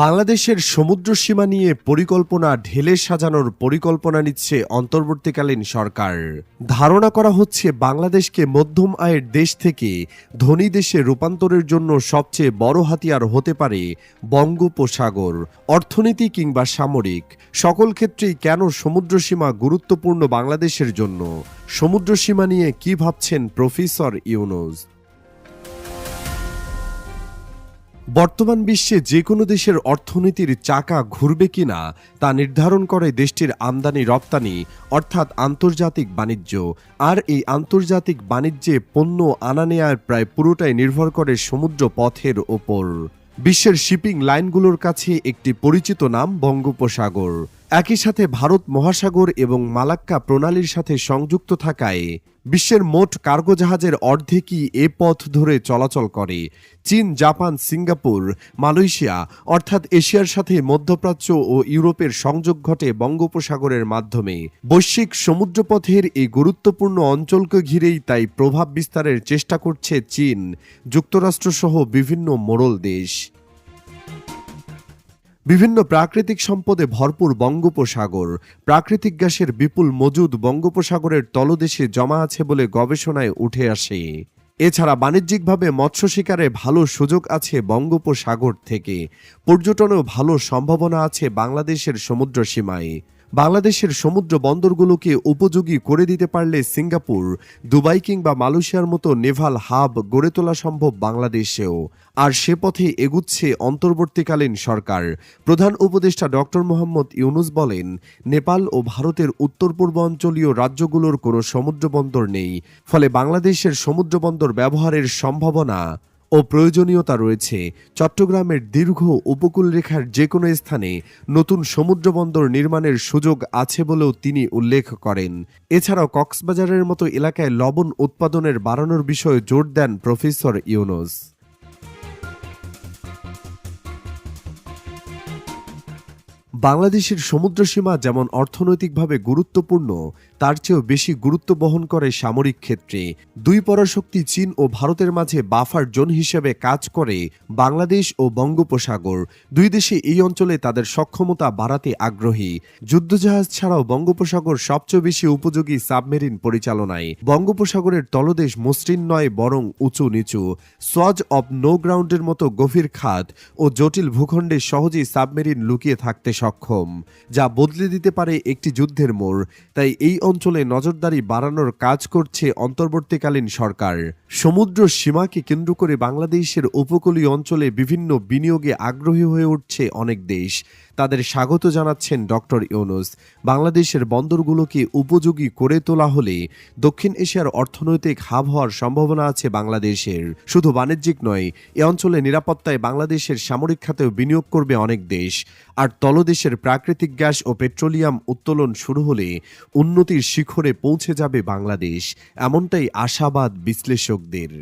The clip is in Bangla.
বাংলাদেশের সমুদ্র সীমা নিয়ে পরিকল্পনা ঢেলে সাজানোর পরিকল্পনা নিচ্ছে অন্তর্বর্তীকালীন সরকার। ধারণা করা হচ্ছে বাংলাদেশকে মধ্যম আয়ের দেশ থেকে ধনী দেশে রূপান্তরের জন্য সবচেয়ে বড় হাতিয়ার হতে পারে বঙ্গোপসাগর, অর্থনীতি কিংবা সামরিক। সকল ক্ষেত্রেই কেন সমুদ্র সীমা গুরুত্বপূর্ণ বাংলাদেশের জন্য? সমুদ্র সীমা নিয়ে কি ভাবছেন প্রফেসর ইউনুস? বর্তমান বিশ্বে যে কোনো দেশের অর্থনীতির চাকা ঘুরবে কিনা তা নির্ধারণ করে দেশটির আমদানি রপ্তানি, অর্থাৎ আন্তর্জাতিক বাণিজ্য। আর এই আন্তর্জাতিক বাণিজ্যে পণ্য আনা নেয়ার প্রায় পুরোটাই নির্ভর করে সমুদ্র পথের ওপর। বিশ্বের শিপিং লাইনগুলোর কাছে একটি পরিচিত নাম বঙ্গোপসাগর। একই সাথে ভারত মহাসাগর এবং মালাক্কা প্রণালীর সাথে সংযুক্ত থাকায় বিশ্বের মোট কার্গো জাহাজের অর্ধেকই এ পথ ধরে চলাচল করে। চীন, জাপান, সিঙ্গাপুর, মালয়েশিয়া অর্থাৎ এশিয়ার সাথে মধ্যপ্রাচ্য ও ইউরোপের সংযোগ ঘটে বঙ্গোপসাগরের মাধ্যমে। বৈশ্বিক সমুদ্রপথের এই গুরুত্বপূর্ণ অঞ্চলকে ঘিরেই তাই প্রভাব বিস্তারের চেষ্টা করছে চীন, যুক্তরাষ্ট্রসহ বিভিন্ন মোড়ল দেশ। বিভিন্ন প্রাকৃতিক সম্পদে ভরপুর বঙ্গোপসাগর। প্রাকৃতিক গ্যাসের বিপুল মজুদ বঙ্গোপসাগরের তলদেশে জমা আছে বলে গবেষণায় উঠে আসে। এছাড়া বাণিজ্যিকভাবে মৎস্য শিকারে ভালো সুযোগ আছে বঙ্গোপসাগর থেকে। পর্যটনেও ভালো সম্ভাবনা আছে বাংলাদেশের সমুদ্র সীমায়। বাংলাদেশের সমুদ্র বন্দরগুলোকে উপযোগী করে দিতে পারলে সিঙ্গাপুর, দুবাই কিংবা মালয়েশিয়ার মতো নেভাল হাব গড়ে তোলা সম্ভব বাংলাদেশেও। আর সে পথে এগুচ্ছে অন্তর্বর্তীকালীন সরকার। প্রধান উপদেষ্টা ডক্টর মোহাম্মদ ইউনুস বলেন, নেপাল ও ভারতের উত্তর পূর্বাঞ্চলীয় রাজ্যগুলোর কোনো সমুদ্র বন্দর নেই। ফলে বাংলাদেশের সমুদ্র বন্দর ব্যবহারের সম্ভাবনা ও প্রয়োজনীয়তা রয়েছে। চট্টগ্রামের দীর্ঘ উপকূল রেখার যে কোনো স্থানে নতুন সমুদ্র বন্দর নির্মাণের সুযোগ আছে বলেও তিনি উল্লেখ করেন। এছাড়াও কক্সবাজারের মতো এলাকায় লবণ উৎপাদনের বাড়ানোর বিষয়ে জোর দেন প্রফেসর ইউনুস। বাংলাদেশের সমুদ্র সীমা যেমন অর্থনৈতিকভাবে গুরুত্বপূর্ণ, তার চেয়েও বেশি গুরুত্ব বহন করে সামরিক ক্ষেত্রে। দুই পরাশক্তি চীন ও ভারতের মাঝে বাফার জোন হিসেবে কাজ করে বাংলাদেশ ও বঙ্গোপসাগর। দুই দেশে এই অঞ্চলে তাদের সক্ষমতা বাড়াতে আগ্রহী। যুদ্ধজাহাজ ছাড়াও বঙ্গোপসাগর সবচেয়ে বেশি উপযোগী সাবমেরিন পরিচালনায়। বঙ্গোপসাগরের তলদেশ মসৃণ নয়, বরং উঁচু নিচু সোয়াজ অব নো গ্রাউন্ডের মতো গভীর খাত ও জটিল ভূখণ্ডে সহজেই সাবমেরিন লুকিয়ে থাকতে সক্ষম। যা বদলে দিতে পারে একটি যুদ্ধের মোড়। তাই এই অঞ্চলে নজরদারি বাড়ানোর কাজ করছে অন্তর্বর্তীকালীন সরকার। সমুদ্র সীমাকে কেন্দ্র করে বাংলাদেশের উপকূলীয় অঞ্চলে বিভিন্ন বিনিয়োগে আগ্রহী হয়ে উঠছে অনেক দেশ। তাদের স্বাগত জানাচ্ছেন ডক্টর ইউনুস। বাংলাদেশের বন্দরগুলোকে উপযোগী করে তোলা হলে দক্ষিণ এশিয়ার অর্থনৈতিক হাব হওয়ার সম্ভাবনা আছে বাংলাদেশের। শুধু বাণিজ্যিক নয়, এ অঞ্চলে নিরাপত্তায় বাংলাদেশের সামরিক খাতেও বিনিয়োগ করবে অনেক দেশ। আর বিশ্বের প্রাকৃতিক গ্যাস ও পেট্রোলিয়াম উত্তোলন শুরু হলে উন্নতির শিখরে পৌঁছে যাবে বাংলাদেশ, এমনটাই আশাবাদ বিশ্লেষকদের।